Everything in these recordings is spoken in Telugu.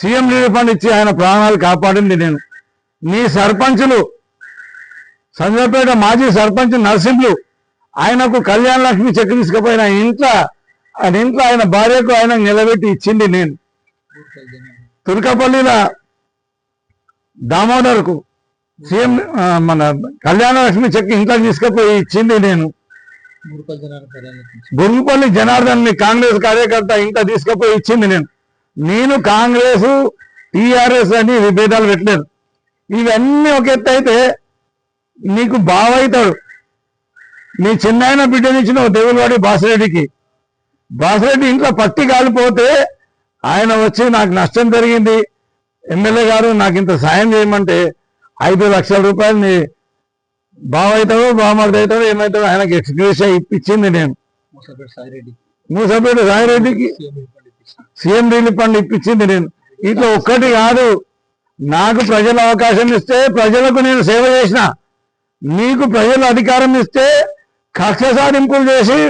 సీఎం రిలీఫ్ ఫండ్ ఇచ్చి ఆయన ప్రాణాలు కాపాడింది నేను. నీ సర్పంచులు సంజయపేట మాజీ సర్పంచ్ నరసింహులు ఆయనకు కళ్యాణ లక్ష్మి చెక్ తీసుకుపోయిన ఇంట్లో ఆయన ఇంట్లో ఆయన భార్యకు ఆయన నిలబెట్టి ఇచ్చింది నేను. తుర్కపల్లిలో దామోదర్కు సీఎం మన కళ్యాణ లక్ష్మి చెక్ ఇంట్లో తీసుకుపోయి ఇచ్చింది నేను. బొరుగుపల్లి జనార్దన్ కాంగ్రెస్ కార్యకర్త ఇంకా తీసుకుపోయి ఇచ్చింది నేను. నేను కాంగ్రెస్ టిఆర్ఎస్ అని విభేదాలు పెట్టలేదు. ఇవన్నీ ఒక ఎత్తు అయితే నీకు బావైతాడు. నీ చిన్నాయన బిడ్డనిచ్చిన దేవులవాడి బాసిరెడ్డికి. బాసిరెడ్డి ఇంట్లో పత్తి కాలిపోతే ఆయన వచ్చి నాకు నష్టం జరిగింది. ఎమ్మెల్యే గారు నాకు ఇంత సాయం చేయమంటే ఐదు లక్షల రూపాయలు నీ బావైతాడో బామర్ది అవుతాడో ఏమవుతాడో ఆయనకి ఎక్స్క్యూజ్ ఇప్పించింది నేను. మూసపేట సాయిరెడ్డికి. సీఎం రిలీఫ్ ఫండ్ ఇప్పించింది నేను. ఇట్లా ఒక్కటి కాదు. నాకు ప్రజలు అవకాశం ఇస్తే ప్రజలకు నేను సేవ చేసిన. నీకు ప్రజలు అధికారం ఇస్తే కక్ష సాధింపులు చేసి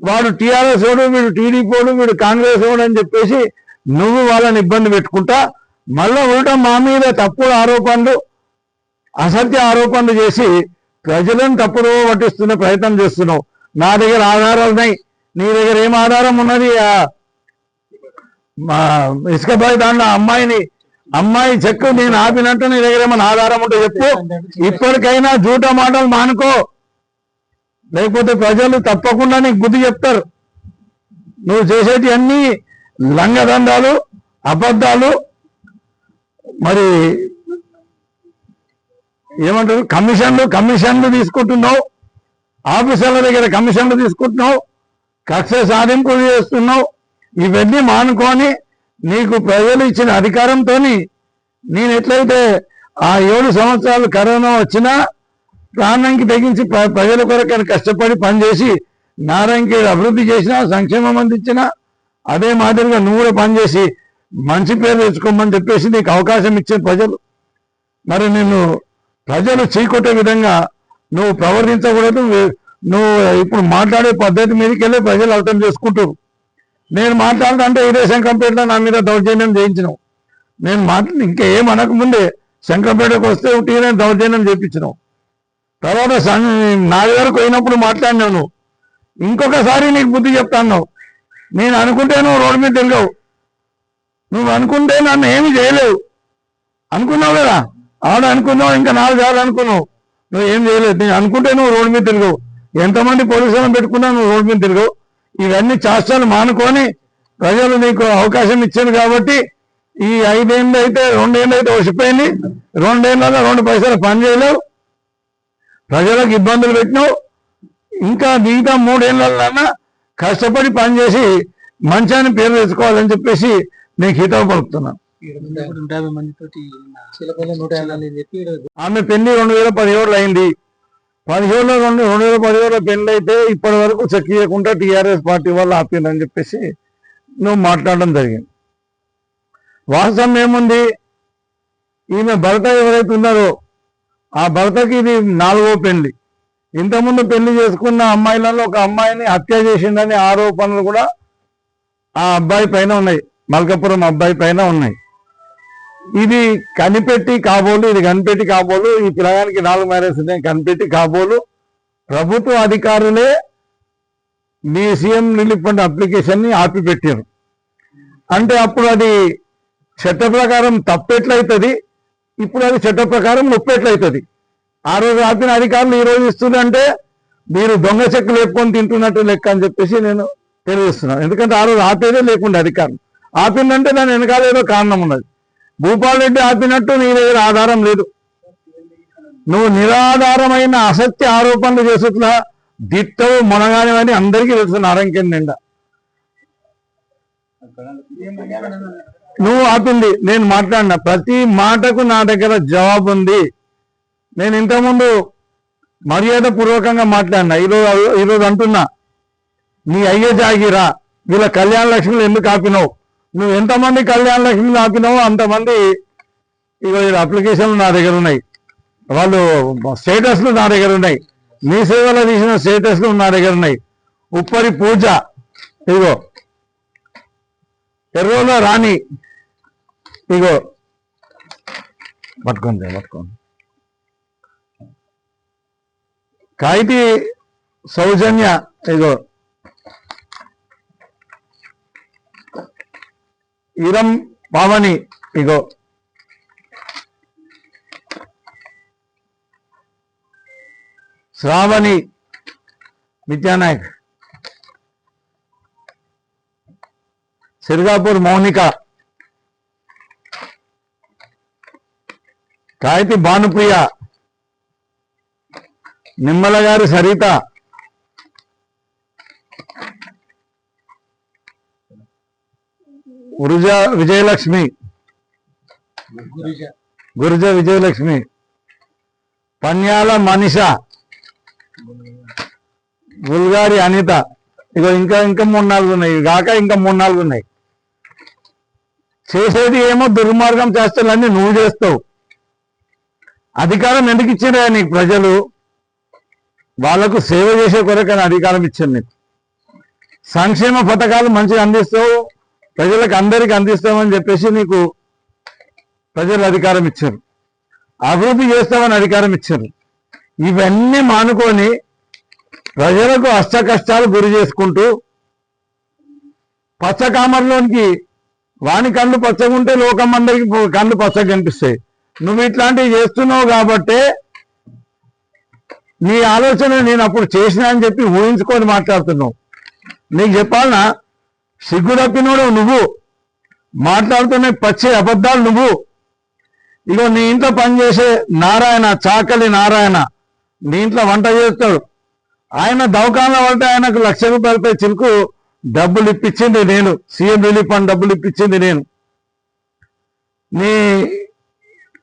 వాడు టీఆర్ఎస్ ఓడు వీడు టీడీపీ ఓడు వీడు కాంగ్రెస్ ఓడు అని చెప్పేసి నువ్వు వాళ్ళని ఇబ్బంది పెట్టుకుంటా. మళ్ళీ ఉల్టా మా మీద తప్పుడు ఆరోపణలు అసత్య ఆరోపణలు చేసి ప్రజలను తప్పుడు పట్టిస్తున్న ప్రయత్నం చేస్తున్నావు. నా దగ్గర ఆధారాలు ఉన్నాయి. నీ దగ్గర ఏం ఆధారం ఉన్నది? మా ఇసుకపై దాంట్లో అమ్మాయిని అమ్మాయి చెక్కు నేను ఆపినట్టు నీ దగ్గర ఏమైనా ఆధారం ఉంటే చెప్పు. ఇప్పటికైనా జూట మాటలు మానుకో. లేకపోతే ప్రజలు తప్పకుండా నీకు బుద్ధి చెప్తారు. నువ్వు చేసేటి అన్ని లంగదండాలు అబద్ధాలు మరి ఏమంటారు? కమిషన్లు కమిషన్లు తీసుకుంటున్నావు. ఆఫీసర్ల దగ్గర కమిషన్లు తీసుకుంటున్నావు. కక్ష సాధింపులు చేస్తున్నావు. ఇవన్నీ మానుకొని నీకు ప్రజలు ఇచ్చిన అధికారంతో నేను ఎట్లయితే ఆ ఏడు సంవత్సరాలు కరోనా వచ్చినా ప్రాణానికి తెగించి ప్ర- ప్రజల కొరకు కష్టపడి పనిచేసి నారాయణకి అభివృద్ధి చేసినా సంక్షేమం అందించినా అదే మాదిరిగా నువ్వు కూడా పనిచేసి మంచి పేరు తెచ్చుకోమని చెప్పేసి నీకు అవకాశం ఇచ్చిన ప్రజలు. మరి నేను ప్రజలు చీకొట్టే విధంగా నువ్వు ప్రవర్తించకూడదు నువ్వు ఇప్పుడు మాట్లాడే పద్ధతి మీదకి వెళ్ళి ప్రజలు అర్థం చేసుకుంటారు నేను మాట్లాడుతుంటే ఇదే శంకరంపేటలో నా మీద దౌర్జన్యం చేయించినావు. నేను మాట్లా ఇంకా ఏం అనకముందే శంకరంపేటకు వస్తే ఉట్టిగానే దౌర్జన్యం చేయించినావు. తర్వాత సం- నా దగ్గరకు పోయినప్పుడు మాట్లాడినావు ఇంకొకసారి నీకు బుద్ధి చెప్తాను. నేను అనుకుంటే నువ్వు రోడ్డు మీద తిరగవు. నువ్వు అనుకుంటే నన్ను ఏమి చేయలేవు. అనుకున్నావు కదా? ఆడ అనుకున్నావు ఇంకా నాలుగు సార్లు అనుకున్నావు. నువ్వు ఏం చేయలేదు. నేను అనుకుంటే నువ్వు రోడ్డు మీద తిరగవు. ఎంతమంది పోలీసులను పెట్టుకున్నా నువ్వు రోడ్డు మీద తిరగవు? ఇవన్నీ చేష్టాలు మానుకొని ప్రజలు నీకు అవకాశం ఇచ్చారు కాబట్టి ఈ ఐదేళ్ళు అయితే రెండేళ్ళు అయితే వచ్చిపోయింది రెండేళ్ళలో రెండు పైసలు పని చేయలేవు. ప్రజలకు ఇబ్బందులు పెట్టినావు. ఇంకా మిగతా మూడేళ్ళన్నా కష్టపడి పనిచేసి మంచాన్ని పేరు తెచ్చుకోవాలని చెప్పేసి నీకు హితవు పలుకుతున్నాను ఆమె పెళ్ళి రెండు వేల పదిహేడులో అయింది. పదిహేడులో రెండు రెండు వేల పదిహేడులో పెళ్ళి అయితే ఇప్పటి వరకు చెక్ చేయకుండా టీఆర్ఎస్ పార్టీ వాళ్ళు ఆపిందని చెప్పేసి నువ్వు మాట్లాడడం జరిగింది. వాస్తవం ఏముంది? ఈమె భర్త ఎవరైతే ఉన్నారో ఆ భర్తకి ఇది నాలుగో పెళ్ళి ఇంతకుముందు పెళ్ళి చేసుకున్న అమ్మాయిలలో ఒక అమ్మాయిని హత్య చేసిండని ఆరోపణలు కూడా ఆ అబ్బాయి పైన ఉన్నాయి. మల్కాపురం అబ్బాయి పైన ఉన్నాయి. ఇది కనిపెట్టి కాబోలు ఇది కనిపెట్టి కాబోలు ఈ పిల్లగానికి నాలుగు మ్యారేజ్ ఉన్నాయి కనిపెట్టి కాబోలు. ప్రభుత్వ అధికారులే మీ సీఎం రిలీఫ్ ఫండ్ అప్లికేషన్ని ఆపిపెట్టారు అంటే అప్పుడు అది చట్ట ప్రకారం తప్పెట్లయితుంది ఇప్పుడు అది చట్ట ప్రకారం నొప్పెట్లయితుంది. ఆ రోజు ఆపిన అధికారులు ఈ రోజు ఇస్తుందంటే మీరు దొంగ చెక్కు లేపుకొని తింటున్నట్టు లెక్క అని చెప్పేసి నేను తెలియజేస్తున్నాను ఎందుకంటే ఆ రోజు ఆపేదే లేకుండా అధికారం ఆపిందంటే దాని వెనకాల ఏదో కారణం ఉన్నది. భూపాల్ రెడ్డి ఆపినట్టు నీ దగ్గర ఆధారం లేదు. నువ్వు నిరాధారమైన అసత్య ఆరోపణలు చేస్తున్నా దిట్టవు మునగానివని అందరికీ తెలుసు నారంకెన్ నిండా. నువ్వు ఆపింది నేను మాట్లాడిన ప్రతి మాటకు నా దగ్గర జవాబు ఉంది. నేను ఇంతకుముందు మర్యాద పూర్వకంగా మాట్లాడినా ఈరోజు ఈరోజు అంటున్నా నీ అయ్యే జాగిరా వీళ్ళ కళ్యాణ లక్ష్మిలు ఎందుకు ఆపినావు? నువ్వు ఎంతమంది కళ్యాణ లక్ష్మి ఆపినావో అంతమంది ఇగో అప్లికేషన్లు నా దగ్గర ఉన్నాయి. వాళ్ళు స్టేటస్లు నా దగ్గర ఉన్నాయి. మీ సేవలో తీసిన స్టేటస్లు నా దగ్గర ఉన్నాయి. ఉప్పరి పూజ ఇగో ఎర్రోల రాణి ఇగో పట్టుకోండి పట్టుకోండి. కాగితీ సౌజన్య ఇగో ఇరం పావని ఇగో. శ్రావణి విద్యానాయక్. సిర్గాపూర్ మౌనిక. కాయతి భానుప్రియ. నిమ్మల గారి సరిత. ఉరుజ విజయలక్ష్మి. గురిజ. విజయలక్ష్మి. పన్యాల మనిష. బుల్గారి అనిత. ఇగో ఇంకా ఇంకా మూడు నాలుగు ఉన్నాయి. కాక ఇంకా మూడు నాలుగు ఉన్నాయి. చేసేది ఏమో దుర్మార్గం చేస్తాలన్నీ నువ్వు చేస్తావు. అధికారం ఎందుకు ఇచ్చారా నీకు ప్రజలు? వాళ్ళకు సేవ చేసే కొరకని అధికారం ఇచ్చారు నీకు. సంక్షేమ పథకాలు మంచిగా అందిస్తావు ప్రజలకు అందరికి అందిస్తామని చెప్పేసి నీకు ప్రజలు అధికారం ఇచ్చారు. అభివృద్ధి చేస్తామని అధికారం ఇచ్చారు. ఇవన్నీ మానుకొని ప్రజలకు అష్ట కష్టాలు గురి చేసుకుంటూ పచ్చకామర్లోనికి వాని కళ్ళు పచ్చగుంటే లోకం అందరికి కళ్ళు పచ్చగా కనిపిస్తాయి. నువ్వు ఇట్లాంటివి చేస్తున్నావు కాబట్టే నీ ఆలోచన నేను అప్పుడు చేసినా అని చెప్పి ఊహించుకొని మాట్లాడుతున్నావు. నీకు చెప్పాలనా? సిగ్గు తప్పినోడు నువ్వు. మాట్లాడుతున్న పచ్చి అబద్ధాలు నువ్వు. ఇగో నీ ఇంట్లో పనిచేసే నారాయణ చాకలి నారాయణ నీ ఇంట్లో వంట చేస్తాడు. ఆయన దవకాంలో పడితే ఆయనకు లక్ష రూపాయలపై చిలుకు డబ్బులు ఇప్పించింది నేను. సీఎం రిలీఫ్ ఫండ్ డబ్బులు ఇప్పించింది నేను. నీ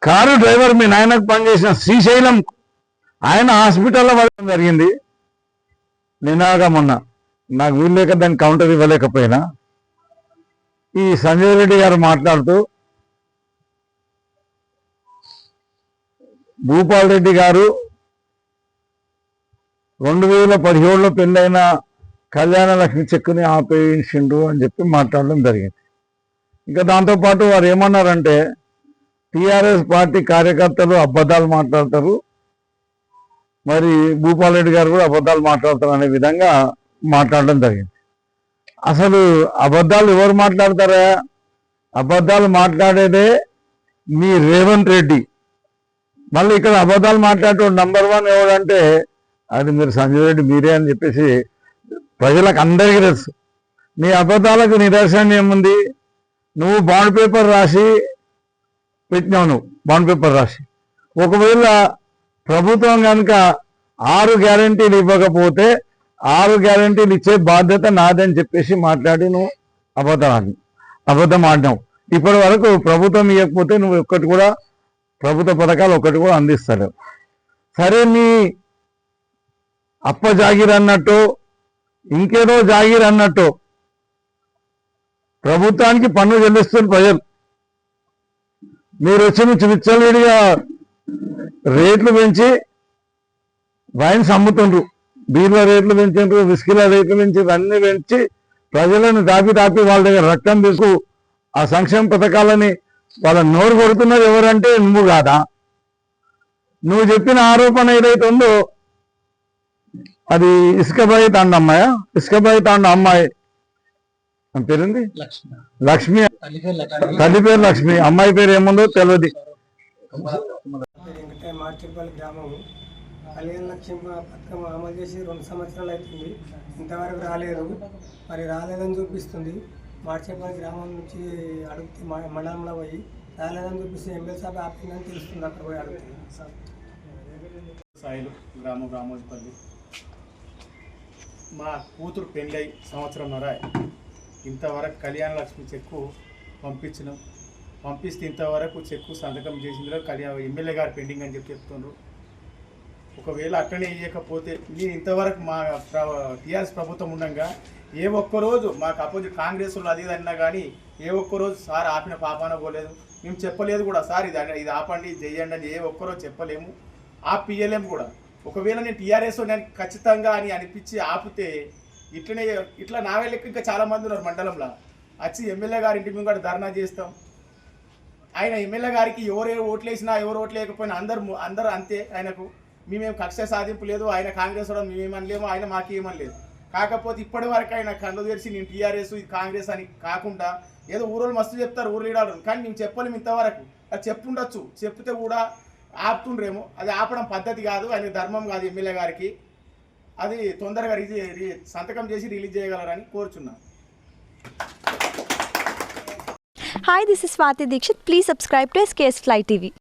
కారు డ్రైవర్ మీ నాయనకు పనిచేసిన శ్రీశైలం ఆయన హాస్పిటల్లో పడడం జరిగింది. నినాగా మొన్న. నాకు వీలు లేక దానికి కౌంటర్ ఇవ్వలేకపోయినా. ఈ సంజయ్ రెడ్డి గారు మాట్లాడుతూ భూపాల్ రెడ్డి గారు రెండు వేల పదిహేడులో పెళ్ళైన కళ్యాణ లక్ష్మి చెక్కుని ఆపేయించిండు అని చెప్పి మాట్లాడడం జరిగింది. ఇంకా దాంతోపాటు వారు ఏమన్నారంటే టీఆర్ఎస్ పార్టీ కార్యకర్తలు అబద్ధాలు మాట్లాడతారు. మరి భూపాల్ రెడ్డి గారు కూడా అబద్ధాలు మాట్లాడతారు అనే విధంగా మాట్లాడడం జరిగింది. అసలు అబద్ధాలు ఎవరు మాట్లాడతారా? అబద్ధాలు మాట్లాడేదే మీ రేవంత్ రెడ్డి. మళ్ళీ ఇక్కడ అబద్ధాలు మాట్లాడే నంబర్ వన్ ఎవడంటే అది మీరు సంజయ్ రెడ్డి మీరే అని చెప్పేసి ప్రజలకు అందరికీ తెలుసు. నీ అబద్ధాలకు నిదర్శనం ఏముంది? నువ్వు బాండ్ పేపర్ రాసి పెట్టినావు నువ్వు బాండ్ పేపర్ రాసి. ఒకవేళ ప్రభుత్వం కనుక ఆరు గ్యారంటీలు ఇవ్వకపోతే ఆరు గ్యారంటీలు ఇచ్చే బాధ్యత నాదని చెప్పేసి మాట్లాడి నువ్వు అబద్ధం అబద్ధం ఆడినావు ఇప్పటి వరకు ప్రభుత్వం ఇవ్వకపోతే నువ్వు ఒక్కటి కూడా ప్రభుత్వ పథకాలు ఒకటి కూడా అందిస్తారు సరే నీ అప్ప జాగిర్ అన్నట్టు ఇంకేదో జాగిర్ అన్నట్టు ప్రభుత్వానికి పన్ను చెల్లిస్తున్న ప్రజలు. మీరు వచ్చిన నుంచి రేట్లు పెంచి వైన్స్ అమ్ముతుండ్రు. బీర్ల రేట్లు పెంచిండ్రు విస్కీల రేట్లు పెంచి అన్ని పెంచి ప్రజలను దాపి దాపి వాళ్ళ దగ్గర రక్తం తీసుకు ఆ సంక్షేమ పథకాలని వాళ్ళ నోరు కొడుతున్నది ఎవరంటే నువ్వు కాదా? నువ్వు చెప్పిన ఆరోపణ ఏదైతే ఉందో అది ఇసుకబాయి తాండ అమ్మాయా? ఇసుకబాయి తాండ అమ్మాయి. పేరుంది? లక్ష్మి. తల్లి పేరు లక్ష్మి. తల్లి పేరు లక్ష్మి. అమ్మాయి పేరు ఏముందో తెలియదు వెంకటే మార్చిపల్లి గ్రామం కళ్యాణ లక్ష్యం పథకం అమలు చేసి రెండు సంవత్సరాలు అవుతుంది ఇంతవరకు రాలేదు. మరి రాలేదని చూపిస్తుంది. మార్చేపల్లి గ్రామం నుంచి అడుగుతే మండలంలో పోయి రాలేదని చూపిస్తే ఎమ్మెల్యే సాబ్ ఆపిందని తెలుస్తుంది అక్కడ పోయి అడుగుతుంది సాయిలు గ్రామం గ్రామోజపల్లి మా కూతురు పెళ్ళై సంవత్సరంన్నర ఇంతవరకు కళ్యాణ లక్ష్మి చెక్కు పంపించినాం. పంపిస్తే ఇంతవరకు చెక్కు సంతకం చేసిందిలో కళ్యాణ ఎమ్మెల్యే గారు పెండింగ్ అని చెప్పి చెప్తుండ్రు. ఒకవేళ అట్లనే ఇవ్వకపోతే నేను ఇంతవరకు మా టీఆర్ఎస్ ప్రభుత్వం ఉండగా ఏ ఒక్క రోజు మాకు అపోజిట్ కాంగ్రెస్ వాళ్ళు అది ఇది అన్నా కానీ ఏ ఒక్క రోజు సార్ ఆపిన పాపాన పోలేదు. మేము చెప్పలేదు కూడా సార్ ఇది ఇది ఆపండి చేయండి అని ఏ ఒక్కరోజు చెప్పలేము. ఆపియలేము కూడా. ఒకవేళ నేను టీఆర్ఎస్ నేను ఖచ్చితంగా అని అనిపించి ఆపితే ఇట్లనే ఇట్లా నా వెళ్ళకి ఇంకా చాలామంది ఉన్నారు మండలంలో. వచ్చి ఎమ్మెల్యే గారి ఇంటి ముంగట ధర్నా చేస్తాం. ఆయన ఎమ్మెల్యే గారికి ఎవరు ఓట్లేసినా ఎవరు ఓట్లేకపోయినా అందరు అందరూ అంతే ఆయనకు. మేమేం కక్ష సాధింపు లేదు ఆయన కాంగ్రెస్ వాడు మేమేమనలేము ఆయన మాకేమనలేదు కాకపోతే ఇప్పటి వరకు ఆయన కళ్ళు తెరిచి నేను టీఆర్ఎస్ ఇది కాంగ్రెస్ అని కాకుండా ఏదో ఊరోళ్ళు మస్తు చెప్తారు ఊరు లీడర్లు కానీ మేము చెప్పలేము ఇంతవరకు. అది చెప్పుండొచ్చు. చెప్తే కూడా ఆపుతుండ్రేమో. అది ఆపడం పద్ధతి కాదు. ఆయన ధర్మం కాదు ఎమ్మెల్యే గారికి. అది తొందరగా రిజీ సంతకం చేసి రిలీజ్ చేయగలరని కోరుచున్నాను hi this is Swathi Dikshit please subscribe to SKS fly TV